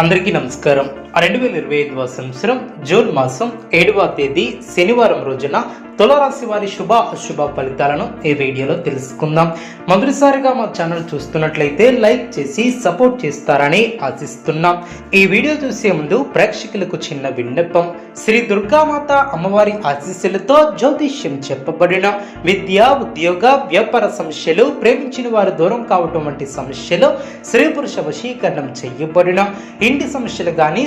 అందరికీ నమస్కారం. రెండు వేల ఇరవై ఐదవ సంవత్సరం జూన్ మాసం ఏడవ తేదీ శనివారం రోజున తులారాశి వారి శుభ అశుభ ఫలితాలను ఈ వీడియోలో తెలుసుకుందాం. మొదటిసారిగా మా ఛానల్ చూస్తున్నట్లయితే లైక్ చేసి సపోర్ట్ చేస్తారని ఆశిస్తున్నాం. ఈ వీడియో చూసే ముందు ప్రేక్షకులకు చిన్న విన్నపం. శ్రీ దుర్గామాత అమ్మవారి ఆశీస్సులతో జ్యోతిష్యం చెప్పబడిన విద్య ఉద్యోగ వ్యాపార సమస్యలు ప్రేమించిన వారు దూరం కావటం వంటి సమస్యలు స్త్రీ పురుష వశీకరణం చేయబడిన ఇంటి సమస్యలు కానీ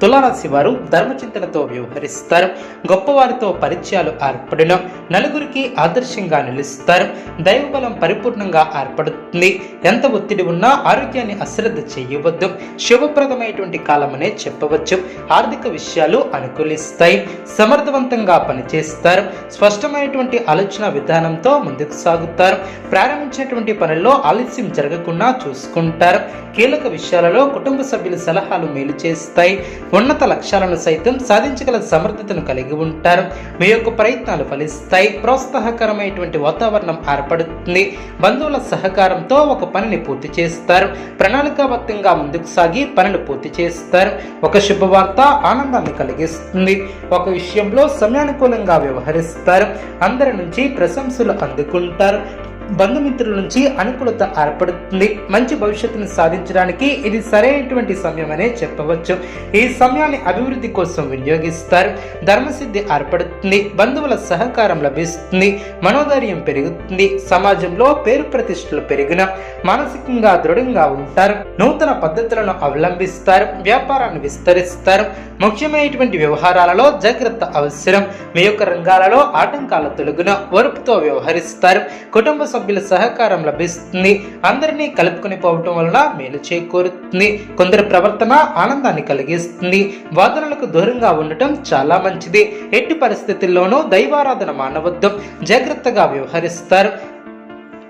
తులారాశి వారు ధర్మచింతనతో వ్యవహరిస్తారు. గొప్పవారితో పరిచయాలు ఏర్పడిన నలుగురికి ఆదర్శంగా నిలుస్తారు. దైవబలం పరిపూర్ణంగా ఏర్పడుతుంది. ఎంత ఒత్తిడి ఉన్నా ఆరోగ్యాన్ని అశ్రద్ధ చేయవద్దు. శుభప్రదమైనటువంటి కాలమనే చెప్పవచ్చు. ఆర్థిక విషయాలు అనుకూలిస్తాయి. సమర్థవంతంగా పనిచేస్తారు. స్పష్టమైనటువంటి ఆలోచన విధానంతో ముందుకు సాగుతారు. ప్రారంభించినటువంటి పనుల్లో ఆలస్యం జరగకుండా చూసుకుంటారు. కీలక విషయాలలో కుటుంబ సభ్యుల సలహాలు మేలు చేస్తాయి. ఉన్నత లక్ష్యాలను సైతం సాధించగల సమర్థతను కలిగి ఉంటారు. మీ యొక్క ప్రయత్నాలు ఫలిస్తాయి. ప్రోత్సాహకరమైనటువంటి వాతావరణం ఏర్పడుతుంది. బంధువుల సహకారంతో ఒక పనిని పూర్తి చేస్తారు. ప్రణాళికాబద్ధంగా ముందుకు సాగి పనులు పూర్తి చేస్తారు. ఒక శుభవార్త ఆనందాన్ని కలిగిస్తుంది. ఒక విషయంలో సమయానుకూలంగా వ్యవహరిస్తారు. అందరి నుంచి ప్రశంసలు అందుకుంటారు. బంధుమిత్రుల నుంచి అనుకూలత ఏర్పడుతుంది. మంచి భవిష్యత్తును సాధించడానికి ఇది సరైనటువంటి సమయం అనే చెప్పవచ్చు. ఈ సమయాన్ని అభివృద్ధి కోసం వినియోగిస్తారు. ధర్మసిద్ధి ఏర్పడుతుంది. బంధువుల సహకారం లభిస్తుంది. మనోధైర్యం పెరుగుతుంది. సమాజంలో పేరు ప్రతిష్టలు పెరిగిన మానసికంగా దృఢంగా ఉంటారు. నూతన పద్ధతులను అవలంబిస్తారు. వ్యాపారాన్ని విస్తరిస్తారు. ముఖ్యమైనటువంటి వ్యవహారాలలో జాగ్రత్త అవసరం. మీ యొక్క రంగాలలో ఆటంకాల తొలగున ఓర్పుతో వ్యవహరిస్తారు. కుటుంబ సభ్యుల సహకారం లభిస్తుంది. అందరినీ కలుపుకొని పోవటం వలన మేలు చేకూరుతుంది. కొందరి ప్రవర్తన ఆనందాన్ని కలిగిస్తుంది. వాదనలకు దూరంగా ఉండటం చాలా మంచిది. ఎట్టి పరిస్థితుల్లోనూ దైవారాధన మానవద్దు. జాగ్రత్తగా వ్యవహరిస్తారు.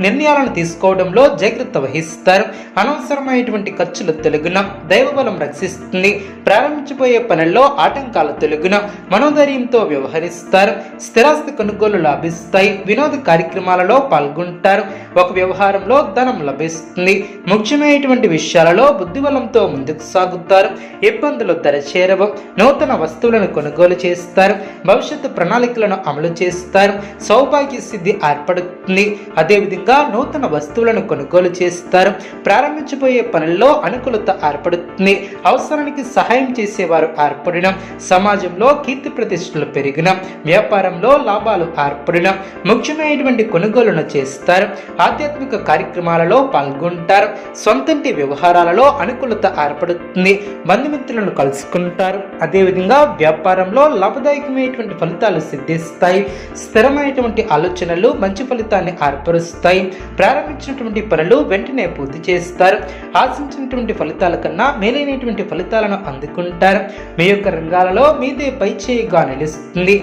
నిర్ణయాలను తీసుకోవడంలో జాగ్రత్త వహిస్తారు. అనవసరమైనటువంటి ఖర్చులు తెలుగున దైవబలం రక్షిస్తుంది. ప్రారంభించబోయే పనుల్లో ఆటంకాలు తెలుగున మనోధైర్యంతో వ్యవహరిస్తారు. స్థిరాస్తి కొనుగోలు లాభిస్తాయి. వినోద కార్యక్రమాలలో పాల్గొంటారు. ఒక వ్యవహారంలో ధనం లభిస్తుంది. ముఖ్యమైనటువంటి విషయాలలో బుద్ధిబలంతో ముందుకు సాగుతారు. ఇబ్బందులు తెరచేరవు నూతన వస్తువులను కొనుగోలు చేస్తారు. భవిష్యత్తు ప్రణాళికలను అమలు చేస్తారు. సౌభాగ్య సిద్ధి ఏర్పడుతుంది. అదేవిధంగా నూతన వస్తువులను కొనుగోలు చేస్తారు. ప్రారంభించబోయే పనుల్లో అనుకూలత ఏర్పడుతుంది. అవసరానికి సహాయం చేసేవారు ఏర్పడిన. సమాజంలో కీర్తి ప్రతిష్టలు పెరిగిన. వ్యాపారంలో లాభాలు ఏర్పడిన. ముఖ్యమైనటువంటి కొనుగోలును చేస్తారు. ఆధ్యాత్మిక కార్యక్రమాలలో పాల్గొంటారు. సొంతంటి వ్యవహారాలలో అనుకూలత ఏర్పడుతుంది. బంధుమిత్రులను కలుసుకుంటారు. అదేవిధంగా వ్యాపారంలో లాభదాయకమైనటువంటి ఫలితాలు సిద్ధిస్తాయి. స్థిరమైనటువంటి ఆలోచనలు మంచి ఫలితాన్ని ఏర్పరుస్తాయి. ప్రారంభించినటువంటి పనులు వెంటనే పూర్తి చేస్తారు. ఆశించినటువంటి ఫలితాల కన్నా మేలైనటువంటి ఫలితాలను అందుకుంటారు. మీ యొక్క రంగాలలో మీదే పై చేయిగా నిలుస్తుంది.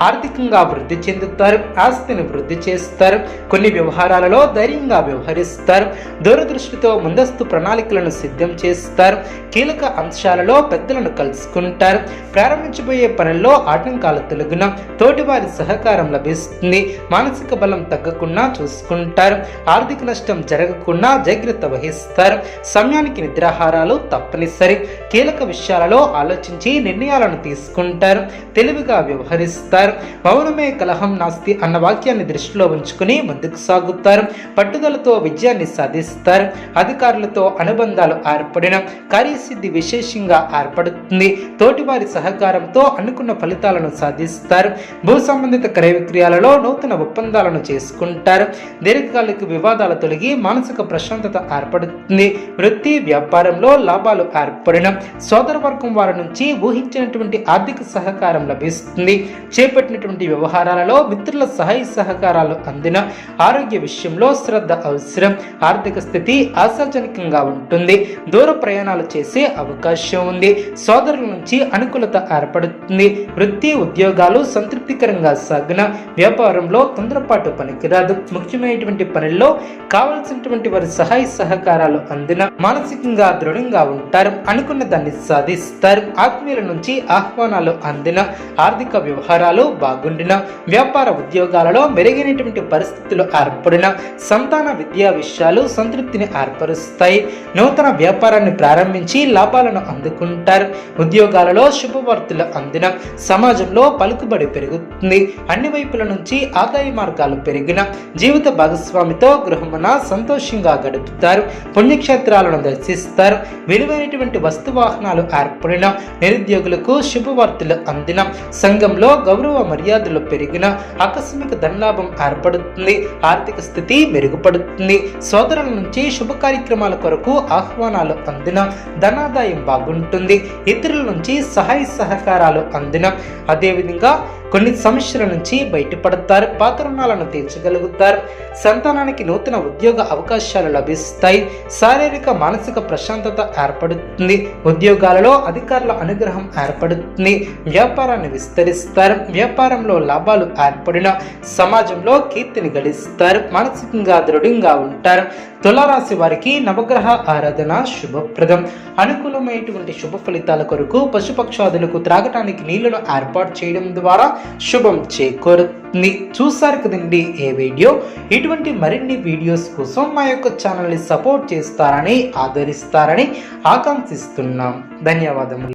ఆర్థికంగా వృద్ధి చెందుతారు ఆస్తిని వృద్ధి చేస్తారు కొన్ని వ్యవహారాలలో ధైర్యంగా వ్యవహరిస్తారు దూరదృష్టితో ముందస్తు ప్రణాళికలను సిద్ధం చేస్తారు కీలక అంశాలలో పెద్దలను కలుసుకుంటారు ప్రారంభించబోయే పనుల్లో ఆటంకాలు తొలగిన తోటివారి సహకారం లభిస్తుంది మానసిక బలం తగ్గకుండా చూసుకుంటారు ఆర్థిక నష్టం జరగకుండా జాగ్రత్త వహిస్తారు సమయానికి నిద్రాహారాలు తప్పనిసరి కీలక విషయాలలో ఆలోచించి నిర్ణయాలను తీసుకుంటారు తెలివిగా వ్యవహరిస్తారు మౌనమే కలహం నాస్తి అన్న వాక్యాన్ని దృష్టిలో ఉంచుకుని ముందుకు సాగుతారు. పట్టుదలతో విజయాన్ని సాధిస్తారు. అధికారులతో అనుబంధాలు ఏర్పడిన కార్యసిద్ధి విశేషంగా ఏర్పడుతుంది. తోటివారి సహకారంతో అనుకున్న ఫలితాలను సాధిస్తారు. భూ సంబంధిత క్రయ విక్రయాలలో నూతన ఒప్పందాలను చేసుకుంటారు. దీర్ఘకాలిక వివాదాలు తొలగి మానసిక ప్రశాంతత ఏర్పడుతుంది. వృత్తి వ్యాపారంలో లాభాలు ఏర్పడిన సోదర వర్గం వారి నుంచి ఊహించినటువంటి ఆర్థిక సహకారం లభిస్తుంది. చేపట్టిన చేపట్టినటువంటి వ్యవహారాలలో మిత్రుల సహాయ సహకారాలు అందిన ఆరోగ్య విషయంలో శ్రద్ధ అవసరం. ఆర్థిక స్థితి ఆశాజనకంగా ఉంటుంది. దూర ప్రయాణాలు చేసే అవకాశం ఉంది. సోదరుల నుంచి అనుకూలత ఏర్పడుతుంది. వృత్తి ఉద్యోగాలు సంతృప్తికరంగా సాగిన వ్యాపారంలో తొందరపాటు పనికిరాదు. ముఖ్యమైనటువంటి పనుల్లో కావలసినటువంటి వారి సహాయ సహకారాలు అందిన మానసికంగా దృఢంగా ఉంటారు. అనుకున్న దాన్ని సాధిస్తారు. ఆత్మీయుల నుంచి ఆహ్వానాలు అందిన ఆర్థిక వ్యవహారాలు బాగుండిన వ్యాపార ఉద్యోగాలలో మెరుగైనటువంటి పరిస్థితులు ఏర్పడిన సంతాన విద్యా విషయాలు సంతృప్తిని ఏర్పరుస్తాయి. నూతన వ్యాపారాన్ని ప్రారంభించి లాభాలను అందుకుంటారు. ఉద్యోగాలలో శుభవార్తలు అందిన సమాజంలో పలుకుబడి పెరుగుతుంది. అన్ని వైపుల నుంచి ఆదాయ మార్గాలు పెరిగిన జీవిత భాగస్వామితో గృహమున సంతోషంగా గడుపుతారు. పుణ్యక్షేత్రాలను దర్శిస్తారు. విలువైనటువంటి వస్తు వాహనాలు ఏర్పడిన నిరుద్యోగులకు శుభవార్తలు అందిన సంఘంలో గౌరవ మర్యాదలు పెరిగిన ఆకస్మిక ధనలాభం ఏర్పడుతుంది ఆర్థిక స్థితి మెరుగుపడుతుంది. సోదరుల నుంచి శుభ కార్యక్రమాల కొరకు ఆహ్వానాలు అందిన ధనాదాయం బాగుంటుంది. ఇతరుల నుంచి సహాయ సహకారాలు అందిన. అదేవిధంగా కొన్ని సమస్యల నుంచి బయటపడతారు పాత రుణాలను తీర్చగలుగుతారు. సంతానానికి నూతన ఉద్యోగ అవకాశాలు లభిస్తాయి. శారీరక మానసిక ప్రశాంతత ఏర్పడుతుంది. ఉద్యోగాలలో అధికారుల అనుగ్రహం ఏర్పడుతుంది. వ్యాపారాన్ని విస్తరిస్తారు. వ్యాపారంలో లాభాలు ఏర్పడిన సమాజంలో కీర్తిని గడిస్తారు మానసికంగా దృఢంగా ఉంటారు. తులారాశి వారికి నవగ్రహ ఆరాధన శుభప్రదం. అనుకూలమైనటువంటి శుభ ఫలితాల కొరకు పశుపక్షాదులకు త్రాగటానికి నీళ్ళను ఏర్పాటు చేయడం ద్వారా శుభం చేకూరుతుంది. చూసారు కదండి ఏ వీడియో? ఇటువంటి మరిన్ని వీడియోస్ కోసం మా యొక్క ఛానల్ని సపోర్ట్ చేస్తారని ఆదరిస్తారని ఆకాంక్షిస్తున్నాం. ధన్యవాదములు.